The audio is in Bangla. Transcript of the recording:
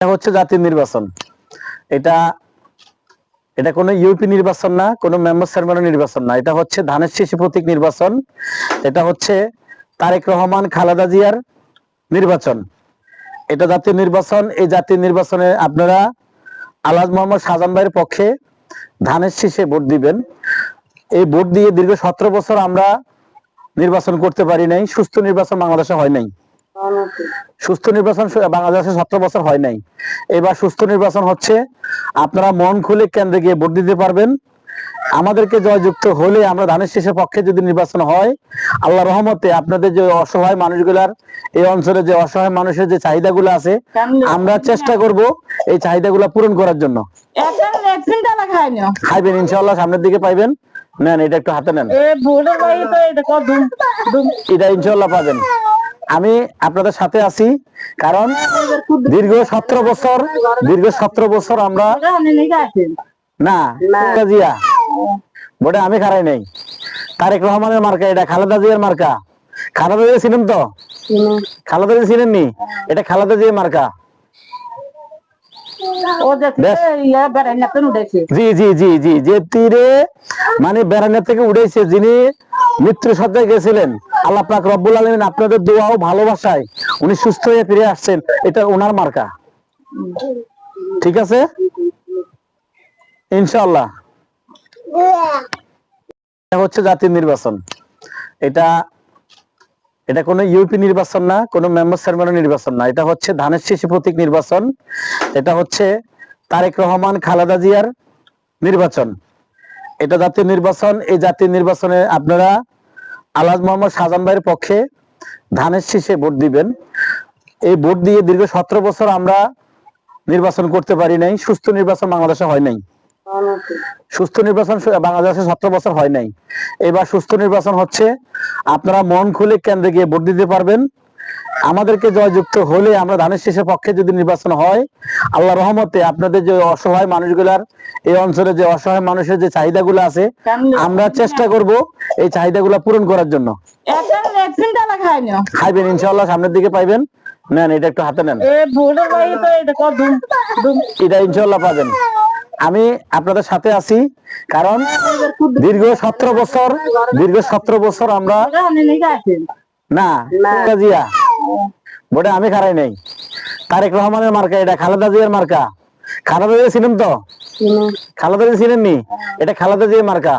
এটা হচ্ছে জাতীয় নির্বাচন। এটা এটা কোনো ইউপি নির্বাচন না, কোনো মেম্বার চেয়ারম্যানের নির্বাচন না। এটা হচ্ছে ধানের শীষে প্রতীক নির্বাচন। এটা হচ্ছে তারেক রহমান খালেদা জিয়ার নির্বাচন। এটা জাতীয় নির্বাচন। এই জাতীয় নির্বাচনে আপনারা আলাজ মোহাম্মদ শাহজাহান ভাইয়ের পক্ষে ধানের শীষে ভোট দিবেন। এই ভোট দিয়ে দীর্ঘ সতেরো বছর আমরা নির্বাচন করতে পারি নাই, সুস্থ নির্বাচন বাংলাদেশে হয় নাই। সুস্থ নির্বাচন বাংলাদেশে সতেরো বছর হয় নাই। এবার সুস্থ নির্বাচন হচ্ছে আপনারা মন খুলে কেন্দ্রে গিয়ে ভোট দিতে পারবেন। আমাদেরকে জয়যুক্ত হলে আমরা ধানের শীষের পক্ষে যদি নির্বাচন হয় আল্লাহ রহমতে আপনাদের যে অসহায় মানুষগুলার এই অঞ্চলে যে অসহায় মানুষের যে চাহিদাগুলো আছে আমরা চেষ্টা করব এই চাহিদাগুলো পূরণ করার জন্য। খাইবেন ইনশাআল্লাহ সামনের দিকে পাইবেন। নেন এটা একটু হাতে নেন। এটা ইনশাআল্লাহ পাবেন। আমি আপনাদের সাথে আছি কারণ দীর্ঘ সতেরো বছর দীর্ঘ সতেরো বছর আমরা না জিয়া। বটে আমি খারাই নাই। তারেক রহমানের মার্কা এটা খালেদা জিয়ার মার্কা। খালেদা জিয়া ছিলেন তো? খালেদা জিয়া ছিলেন নি এটা খালেদা জিয়ার মার্কা। জি জি জি জি যে তীরে মানে বেড়ানের থেকে উঠেছে যিনি মৃত্যু সজ্জায় গেছিলেন। আল্লাহ পাক রব্বুল আলমিন আপনাদের দোয়া ও ভালোবাসায় উনি সুস্থ হয়ে ফিরে আসছেন। এটা ওনার মার্কা। ঠিক আছে? ইনশাআল্লাহ। এটা হচ্ছে জাতীয় নির্বাচন। এটা এটা কোনো ইউপি নির্বাচন না, কোনো মেম্বার চেয়ারম্যানের নির্বাচন না। এটা হচ্ছে ধানের শীষে প্রতীক নির্বাচন। এটা হচ্ছে তারেক রহমান খালেদা জিয়ার নির্বাচন। এটা জাতীয় নির্বাচন, এই জাতীয় নির্বাচনে আপনারা আলাজ মোহাম্মদ শাহজাহান ভাইয়ের পক্ষে ধানের শীষে ভোট দিবেন। এই ভোট দিয়ে দীর্ঘ সতেরো বছর আমরা নির্বাচন করতে পারি নাই, সুস্থ নির্বাচন বাংলাদেশে হয় নাই। সুস্থ নির্বাচন বাংলাদেশে সতেরো বছর হয় নাই। এবার সুস্থ নির্বাচন হচ্ছে, আপনারা মন খুলে কেন্দ্রে গিয়ে ভোট দিতে পারবেন। আমাদেরকে জয়যুক্ত হলে আমরা ধানের শীষের পক্ষে যদি নির্বাচন হয় আল্লাহ রহমতে আপনাদের যে অসহায় মানুষগুলার এই অঞ্চলে যে অসহায় মানুষের যে চাহিদাগুলো আছে আমরা চেষ্টা করব এই চাহিদাগুলো পূরণ করার জন্য। খাইবেন ইনশাআল্লাহ সামনের দিকে পাইবেন। নেন এটা একটু হাতে নেন। এটা ইনশাআল্লাহ পাবেন। আমি আপনাদের সাথে আছি কারণ দীর্ঘ সতেরো বছর দীর্ঘ সতেরো বছর আমরা না জিয়া বটে আমি খারাই নাই। তারেক রহমানের মার্কা এটা খালেদা জিয়ার মার্কা। খালেদা জিয়া ছিলেন তো? খালেদা জিয়া ছিলেন নি এটা খালেদা জিয়ার মার্কা।